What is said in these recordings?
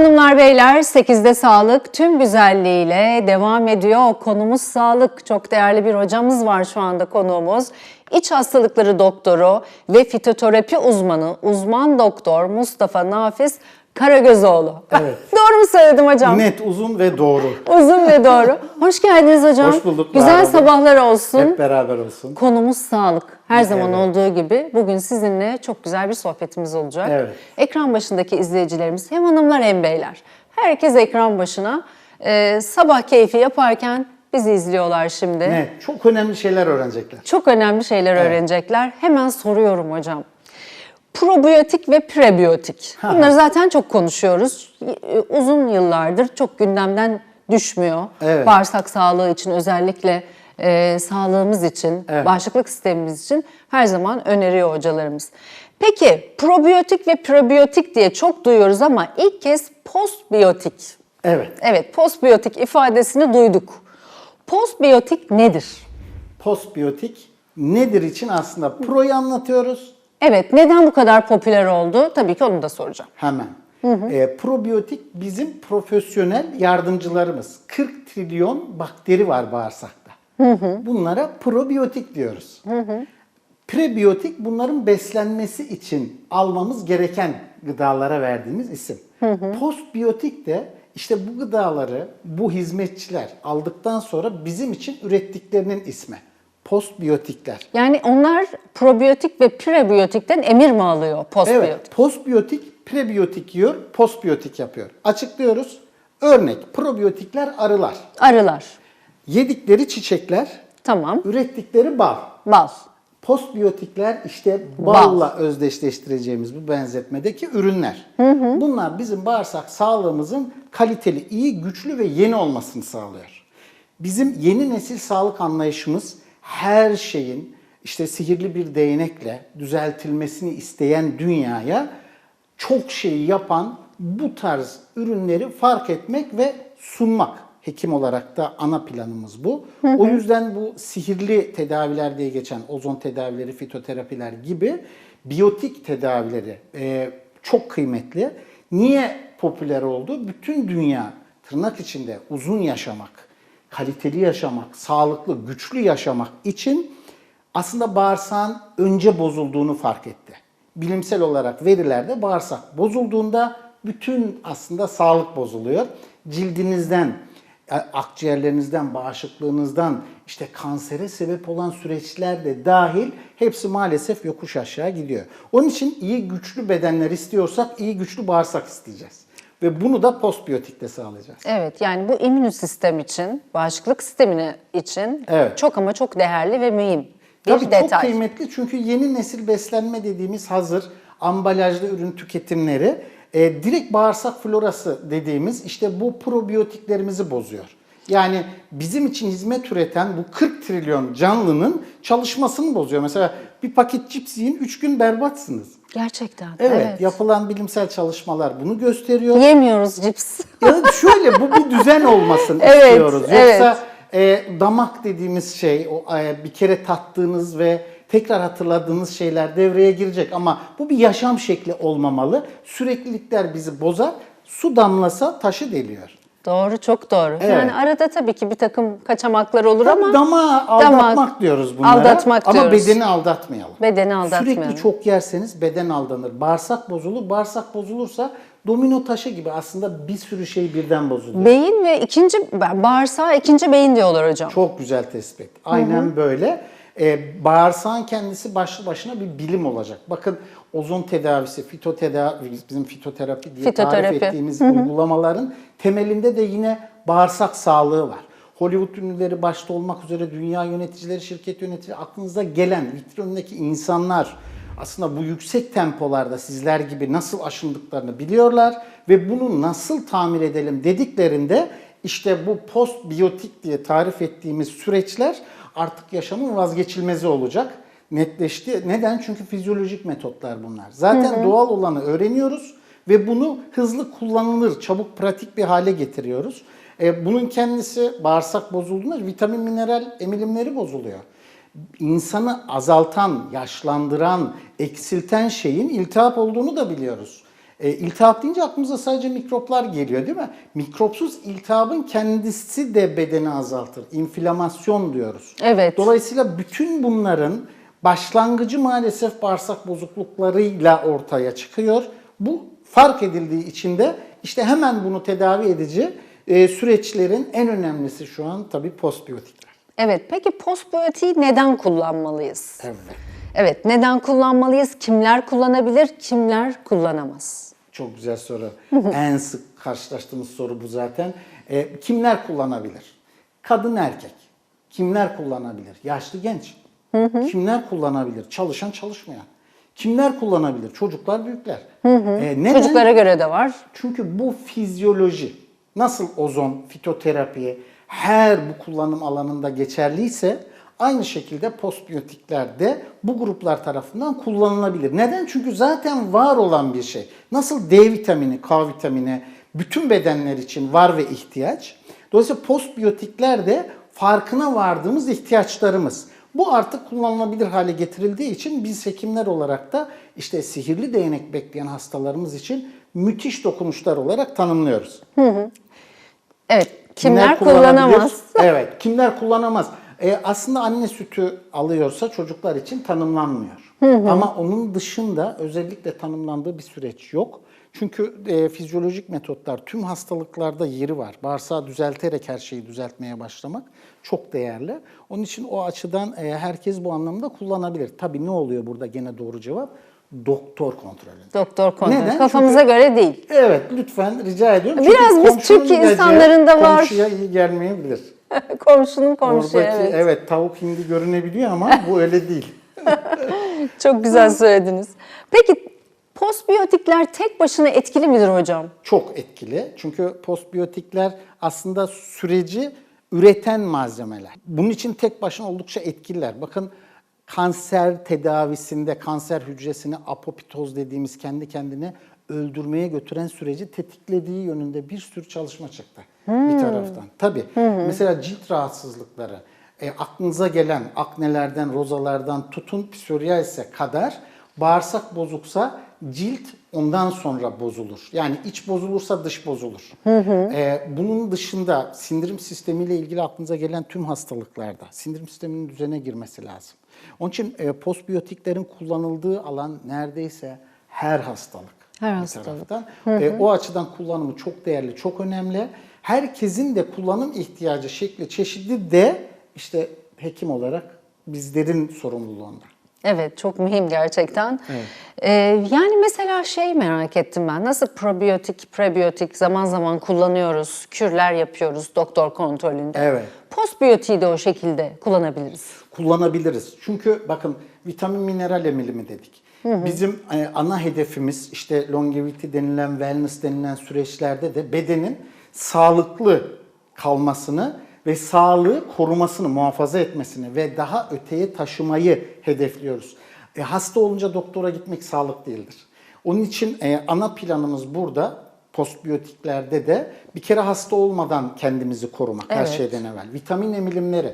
Hanımlar beyler 8'de sağlık tüm güzelliğiyle devam ediyor. Konumuz sağlık. Çok değerli bir hocamız var şu anda konuğumuz. İç hastalıkları doktoru ve fitoterapi uzmanı uzman doktor Mustafa Nafiz Karagözoğlu. Evet. doğru mu söyledim hocam? Net, uzun ve doğru. Uzun ve doğru. Hoş geldiniz hocam. Hoş bulduk, Güzel sabahlar olsun. Hep beraber olsun. Konumuz sağlık. Her zaman Evet. olduğu gibi bugün sizinle çok güzel bir sohbetimiz olacak. Evet. Ekran başındaki izleyicilerimiz hem hanımlar hem beyler. Herkes ekran başına e, sabah keyfi yaparken bizi izliyorlar şimdi. Net, çok önemli şeyler öğrenecekler. Çok önemli şeyler öğrenecekler. Hemen soruyorum hocam. Probiyotik ve prebiyotik. Bunları zaten çok konuşuyoruz. Y- Uzun yıllardır çok gündemden düşmüyor. Evet. Bağırsak sağlığı için özellikle e, sağlığımız için, Evet. bağışıklık sistemimiz için her zaman öneriyor hocalarımız. Peki probiyotik ve prebiyotik diye çok duyuyoruz ama ilk kez postbiyotik. Evet, Evet, postbiyotik ifadesini duyduk. Postbiyotik nedir? postbiyotik nedir için aslında proyu anlatıyoruz Evet, neden bu kadar popüler oldu? Tabii ki onu da soracağım. hemen. Ee, probiyotik bizim profesyonel yardımcılarımız. 40 trilyon bakteri var Bunlara probiyotik diyoruz. Prebiyotik bunların beslenmesi için almamız gereken gıdalara verdiğimiz isim. Postbiyotik de işte bu gıdaları bu hizmetçiler aldıktan sonra bizim için ürettiklerinin ismi. Postbiyotikler. Yani onlar probiyotik ve prebiyotikten emir mi alıyor postbiyotik? Evet, postbiyotik prebiyotik yiyor, postbiyotik yapıyor. Açıklıyoruz. Örnek, probiyotikler arılar. Arılar. Yedikleri çiçekler, Tamam. ürettikleri bal. Bal. Postbiyotikler işte Bal. balla özdeşleştireceğimiz bu benzetmedeki ürünler. Bunlar bizim bağırsak sağlığımızın kaliteli, iyi, güçlü ve yeni olmasını sağlıyor. Bizim yeni nesil sağlık anlayışımız her şeyin işte sihirli bir değnekle düzeltilmesini isteyen dünyaya çok şeyi yapan bu tarz ürünleri fark etmek ve sunmak. Hekim olarak da ana planımız bu. O yüzden bu sihirli tedaviler diye geçen ozon tedavileri, fitoterapiler gibi biyotik tedavileri e, çok kıymetli. Niye popüler oldu? Bütün dünya tırnak içinde uzun yaşamak, kaliteli yaşamak, sağlıklı, güçlü yaşamak için aslında bağırsağın önce bozulduğunu fark etti. Bilimsel olarak verilerde bağırsak bozulduğunda bütün aslında sağlık bozuluyor. Cildinizden, akciğerlerinizden, bağışıklığınızdan işte kansere sebep olan süreçler de dahil hepsi maalesef yokuş aşağı gidiyor. Onun için iyi güçlü bedenler istiyorsak iyi güçlü bağırsak isteyeceğiz. Ve bunu da postbiyotikle sağlayacağız. Evet yani bu immün sistem için, bağışıklık sistemini için Evet. çok ama çok değerli ve mühim bir Tabii detay. çok kıymetli çünkü yeni nesil beslenme dediğimiz hazır ambalajlı ürün tüketimleri e, direkt bağırsak florası dediğimiz işte bu probiyotiklerimizi bozuyor. Yani bizim için hizmet üreten bu 40 trilyon canlının çalışmasını bozuyor. Mesela bir paket cips yiyin 3 gün berbatsınız. Gerçekten. Evet, yapılan bilimsel çalışmalar bunu gösteriyor. Yemiyoruz cips. Ya şöyle bu bir düzen olmasın Evet, istiyoruz. Yoksa evet. e, damak dediğimiz şey o e, bir kere tattığınız ve tekrar hatırladığınız şeyler devreye girecek ama bu bir yaşam şekli olmamalı. Süreklilikler bizi bozar. Su damlasa taşı deliyor. Doğru, çok doğru. Evet. Yani arada tabii ki bir takım kaçamaklar olur Tabii ama damağı aldatmak damak, diyoruz bunlara. aldatmak ama diyoruz. bedeni aldatmayalım. Bedeni aldatmayalım. Sürekli çok yerseniz beden aldanır. Bağırsak bozulur. Bağırsak bozulursa domino taşı gibi aslında bir sürü şey birden bozuluyor. beyin ve ikinci bağırsağa ikinci beyin diyorlar hocam. Çok güzel tespit. Aynen böyle. Ee, bağırsağın kendisi başlı başına bir bilim olacak. Bakın ozon tedavisi, fitotedavi, bizim fitoterapi diye Fitoterapi. tarif ettiğimiz uygulamaların temelinde de yine bağırsak sağlığı var. Hollywood ünlüleri başta olmak üzere dünya yöneticileri, şirket yöneticileri aklınıza gelen vitrinindeki insanlar aslında bu yüksek tempolarda sizler gibi nasıl aşındıklarını biliyorlar ve bunu nasıl tamir edelim dediklerinde işte bu postbiyotik diye tarif ettiğimiz süreçler artık yaşamın vazgeçilmezi olacak. Netleşti. Neden? Çünkü fizyolojik metotlar bunlar. Zaten doğal olanı öğreniyoruz ve bunu hızlı kullanılır, çabuk pratik bir hale getiriyoruz. E, bunun kendisi bağırsak bozulduğunda vitamin, mineral emilimleri bozuluyor. İnsanı azaltan, yaşlandıran, eksilten şeyin iltihap olduğunu da biliyoruz. E, iltihap deyince aklımıza sadece mikroplar geliyor değil mi? Mikropsuz iltihabın kendisi de bedeni azaltır. İnflamasyon diyoruz. Evet. Dolayısıyla bütün bunların başlangıcı maalesef bağırsak bozukluklarıyla ortaya çıkıyor. Bu fark edildiği için de işte hemen bunu tedavi edici e, süreçlerin en önemlisi şu an tabii postbiyotikler. Evet, peki postbiyotiği neden kullanmalıyız? Evet. Evet, neden kullanmalıyız? Kimler kullanabilir, kimler kullanamaz? Çok güzel soru. en sık karşılaştığımız soru bu zaten. E, kimler kullanabilir? Kadın erkek. Kimler kullanabilir? Yaşlı genç. Kimler kullanabilir? Çalışan çalışmayan. Kimler kullanabilir? Çocuklar büyükler. E, neden? Çocuklara göre de var. Çünkü bu fizyoloji nasıl ozon, fitoterapi her bu kullanım alanında geçerliyse aynı şekilde postbiyotikler de bu gruplar tarafından kullanılabilir. Neden? Çünkü zaten var olan bir şey. Nasıl D vitamini, K vitamini bütün bedenler için var ve ihtiyaç. Dolayısıyla postbiyotikler de farkına vardığımız ihtiyaçlarımız. Bu artık kullanılabilir hale getirildiği için biz hekimler olarak da işte sihirli değnek bekleyen hastalarımız için müthiş dokunuşlar olarak tanımlıyoruz. Evet, kimler, kullanabilir? kullanamaz? Evet, kimler kullanamaz? E, aslında anne sütü alıyorsa çocuklar için tanımlanmıyor. Ama onun dışında özellikle tanımlandığı bir süreç yok. Çünkü e, fizyolojik metotlar tüm hastalıklarda yeri var. Bağırsağı düzelterek her şeyi düzeltmeye başlamak çok değerli. Onun için o açıdan e, herkes bu anlamda kullanabilir. Tabii ne oluyor burada gene doğru cevap? Doktor kontrolü. Doktor kontrolü. Neden? Kafamıza Çünkü- göre değil. Evet lütfen rica ediyorum. Biraz Çünkü biz ilacı insanlarında var. Komşuya iyi gelmeyebilir. Komşunun komşusu Oradaki evet. evet. tavuk hindi görünebiliyor ama bu öyle değil. Çok güzel söylediniz. Peki postbiyotikler tek başına etkili midir hocam? Çok etkili. Çünkü postbiyotikler aslında süreci üreten malzemeler. Bunun için tek başına oldukça etkililer. Bakın kanser tedavisinde kanser hücresini apoptoz dediğimiz kendi kendine öldürmeye götüren süreci tetiklediği yönünde bir sürü çalışma çıktı bir taraftan. Tabii. Mesela cilt rahatsızlıkları, e, aklınıza gelen aknelerden, rozalardan tutun psoriasis'e kadar bağırsak bozuksa cilt ondan sonra bozulur. Yani iç bozulursa dış bozulur. Ee, bunun dışında sindirim sistemiyle ilgili aklınıza gelen tüm hastalıklarda sindirim sisteminin düzene girmesi lazım. Onun için e, postbiyotiklerin kullanıldığı alan neredeyse her hastalık. Her bir hastalık. taraftan. E, o açıdan kullanımı çok değerli, çok önemli. Herkesin de kullanım ihtiyacı şekli, çeşidi de işte hekim olarak bizlerin sorumluluğunda. Evet çok mühim gerçekten. Ee, yani mesela şey merak ettim ben. Nasıl probiyotik, prebiyotik zaman zaman kullanıyoruz, kürler yapıyoruz doktor kontrolünde. Evet. Postbiyotiği de o şekilde kullanabiliriz. kullanabiliriz. Çünkü bakın vitamin mineral emilimi dedik. Bizim e, ana hedefimiz işte longevity denilen, wellness denilen süreçlerde de bedenin sağlıklı kalmasını ve sağlığı korumasını, muhafaza etmesini ve daha öteye taşımayı hedefliyoruz. E, hasta olunca doktora gitmek sağlık değildir. Onun için e, ana planımız burada postbiyotiklerde de bir kere hasta olmadan kendimizi korumak her Evet. şeyden evvel. Vitamin emilimleri.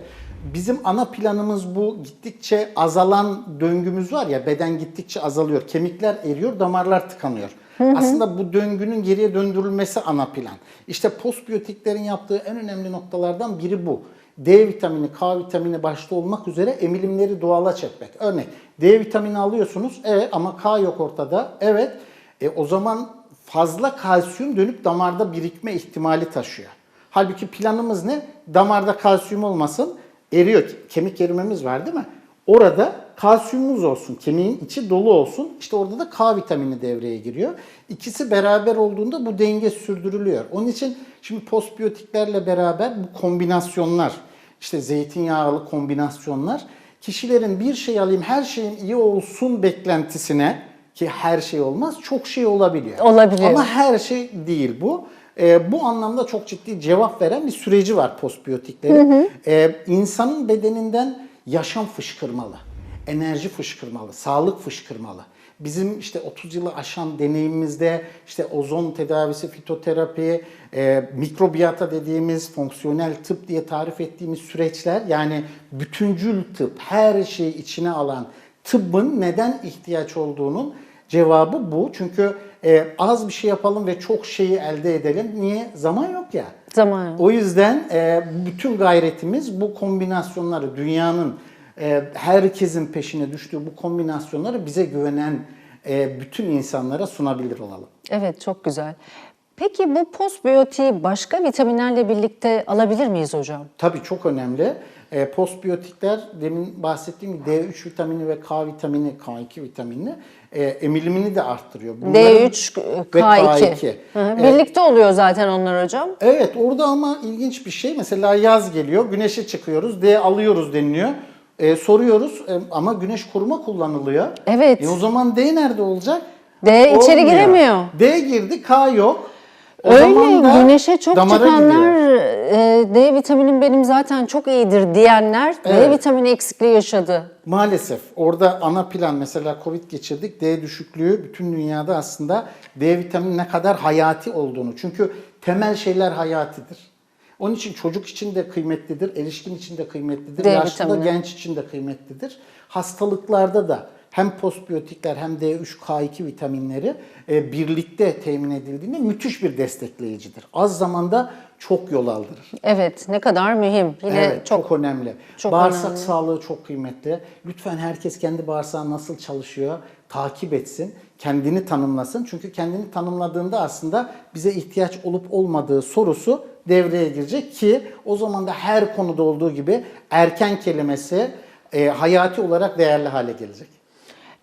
Bizim ana planımız bu gittikçe azalan döngümüz var ya beden gittikçe azalıyor. Kemikler eriyor, damarlar tıkanıyor. Aslında bu döngünün geriye döndürülmesi ana plan. İşte postbiyotiklerin yaptığı en önemli noktalardan biri bu. D vitamini, K vitamini başta olmak üzere emilimleri doğala çekmek. Örnek D vitamini alıyorsunuz, evet ama K yok ortada. Evet, e, o zaman fazla kalsiyum dönüp damarda birikme ihtimali taşıyor. Halbuki planımız ne? Damarda kalsiyum olmasın, eriyor. Kemik erimemiz var değil mi? Orada kalsiyumumuz olsun, kemiğin içi dolu olsun. İşte orada da K vitamini devreye giriyor. İkisi beraber olduğunda bu denge sürdürülüyor. Onun için şimdi postbiyotiklerle beraber bu kombinasyonlar, işte zeytinyağlı kombinasyonlar kişilerin bir şey alayım her şeyin iyi olsun beklentisine ki her şey olmaz çok şey olabiliyor. Olabiliyor. Ama her şey değil bu. Ee, bu anlamda çok ciddi cevap veren bir süreci var postbiyotiklerin. Ee, insanın bedeninden yaşam fışkırmalı, enerji fışkırmalı, sağlık fışkırmalı. Bizim işte 30 yılı aşan deneyimimizde işte ozon tedavisi, fitoterapi, e, mikrobiyata dediğimiz fonksiyonel tıp diye tarif ettiğimiz süreçler yani bütüncül tıp, her şeyi içine alan tıbbın neden ihtiyaç olduğunun cevabı bu. Çünkü e, az bir şey yapalım ve çok şeyi elde edelim. Niye? Zaman yok ya. Zaman yok. O yüzden e, bütün gayretimiz bu kombinasyonları, dünyanın e, herkesin peşine düştüğü bu kombinasyonları bize güvenen e, bütün insanlara sunabilir olalım. Evet çok güzel. Peki bu postbiyotiği başka vitaminlerle birlikte alabilir miyiz hocam? Tabii çok önemli. E, postbiyotikler demin bahsettiğim gibi D3 vitamini ve K vitamini, K2 vitamini e, emilimini de arttırıyor. Bunların- D3, ve K2. Hı hı, Birlikte oluyor zaten onlar hocam. Evet orada ama ilginç bir şey. Mesela yaz geliyor, güneşe çıkıyoruz, D alıyoruz deniliyor. E, soruyoruz e, ama güneş koruma kullanılıyor. Evet. E, o zaman D nerede olacak? D içeri Olmuyor. giremiyor. D girdi, K yok. O Öyle zaman da güneşe çok damara çıkanlar e, D vitaminim benim zaten çok iyidir diyenler D Evet. vitamini eksikliği yaşadı. Maalesef orada ana plan mesela Covid geçirdik. D düşüklüğü bütün dünyada aslında D vitamini ne kadar hayati olduğunu. Çünkü temel şeyler hayatidir. Onun için çocuk için de kıymetlidir, erişkin için de kıymetlidir, D yaşlı da vitamini. genç için de kıymetlidir. Hastalıklarda da hem postbiyotikler hem D3, K2 vitaminleri e, birlikte temin edildiğinde müthiş bir destekleyicidir. Az zamanda çok yol aldırır. Evet ne kadar mühim. Yine Evet, çok, çok, önemli. çok Bağırsak önemli. sağlığı çok kıymetli. Lütfen herkes kendi bağırsağı nasıl çalışıyor takip etsin. Kendini tanımlasın. Çünkü kendini tanımladığında aslında bize ihtiyaç olup olmadığı sorusu devreye girecek ki o zaman da her konuda olduğu gibi erken kelimesi e, hayati olarak değerli hale gelecek.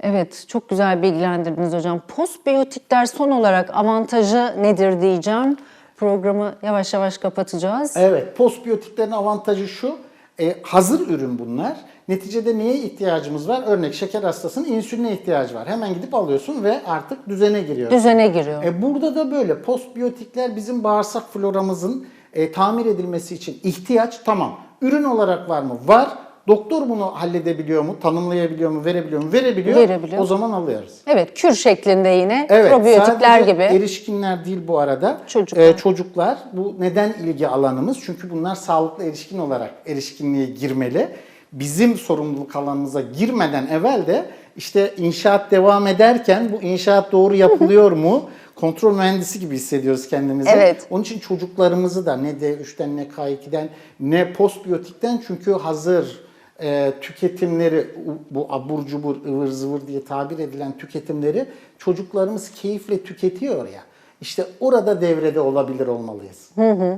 Evet, çok güzel bilgilendirdiniz hocam. Postbiyotikler son olarak avantajı nedir diyeceğim. Programı yavaş yavaş kapatacağız. Evet, postbiyotiklerin avantajı şu. e, hazır ürün bunlar. Neticede neye ihtiyacımız var? Örnek şeker hastasının insüline ihtiyacı var. Hemen gidip alıyorsun ve artık düzene giriyor. Düzene giriyor. E, burada da böyle postbiyotikler bizim bağırsak floramızın e, tamir edilmesi için ihtiyaç tamam. Ürün olarak var mı? Var. Doktor bunu halledebiliyor mu? Tanımlayabiliyor mu? Verebiliyor mu? Verebiliyor. Verebiliyor. O zaman alıyoruz. Evet, kür şeklinde yine Evet, probiyotikler gibi. erişkinler değil bu arada. Çocuklar. Ee, çocuklar bu neden ilgi alanımız? Çünkü bunlar sağlıklı erişkin olarak erişkinliğe girmeli. Bizim sorumluluk alanımıza girmeden evvel de işte inşaat devam ederken bu inşaat doğru yapılıyor mu? Kontrol mühendisi gibi hissediyoruz kendimizi. Evet. Onun için çocuklarımızı da ne D3'ten ne K2'den ne postbiyotikten çünkü hazır e, tüketimleri bu abur cubur ıvır zıvır diye tabir edilen tüketimleri çocuklarımız keyifle tüketiyor ya. İşte orada devrede olabilir olmalıyız.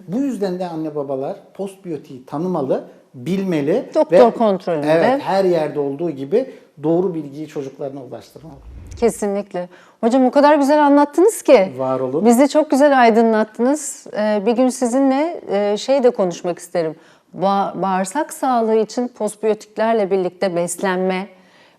Bu yüzden de anne babalar postbiyotiği tanımalı, bilmeli. Doktor kontrolünde. Evet, her yerde olduğu gibi doğru bilgiyi çocuklarına ulaştırmalı. Kesinlikle. Hocam o kadar güzel anlattınız ki. Var olun. Bizi çok güzel aydınlattınız. Ee, bir gün sizinle e, şey de konuşmak isterim. Ba- bağırsak sağlığı için postbiyotiklerle birlikte beslenme,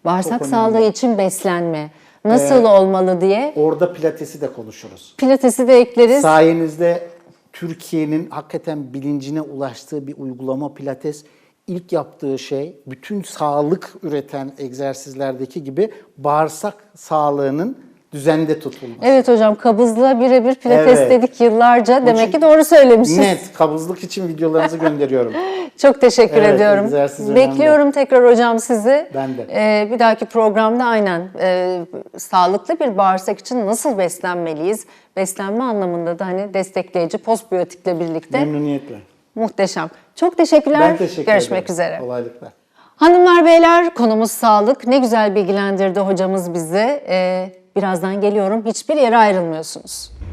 bağırsak Çok sağlığı önemli. için beslenme nasıl olmalı diye Orada pilatesi de konuşuruz. pilatesi de ekleriz. Sayenizde Türkiye'nin hakikaten bilincine ulaştığı bir uygulama Pilates. İlk yaptığı şey bütün sağlık üreten egzersizlerdeki gibi bağırsak sağlığının düzende tutulması. Evet hocam kabızlığa birebir pilates Evet. dedik yıllarca. Demek için ki doğru söylemişiz. Net kabızlık için videolarınızı gönderiyorum. Çok teşekkür Evet, ediyorum. egzersiz önemli. Bekliyorum tekrar hocam sizi. Ben de. Ee, bir dahaki programda aynen e, sağlıklı bir bağırsak için nasıl beslenmeliyiz? Beslenme anlamında da hani destekleyici postbiyotikle birlikte Memnuniyetle. muhteşem. Çok teşekkürler. Ben teşekkür Görüşmek ederim. üzere. Kolaylıklar. Hanımlar beyler konumuz sağlık. Ne güzel bilgilendirdi hocamız bizi. Ee, birazdan geliyorum. Hiçbir yere ayrılmıyorsunuz.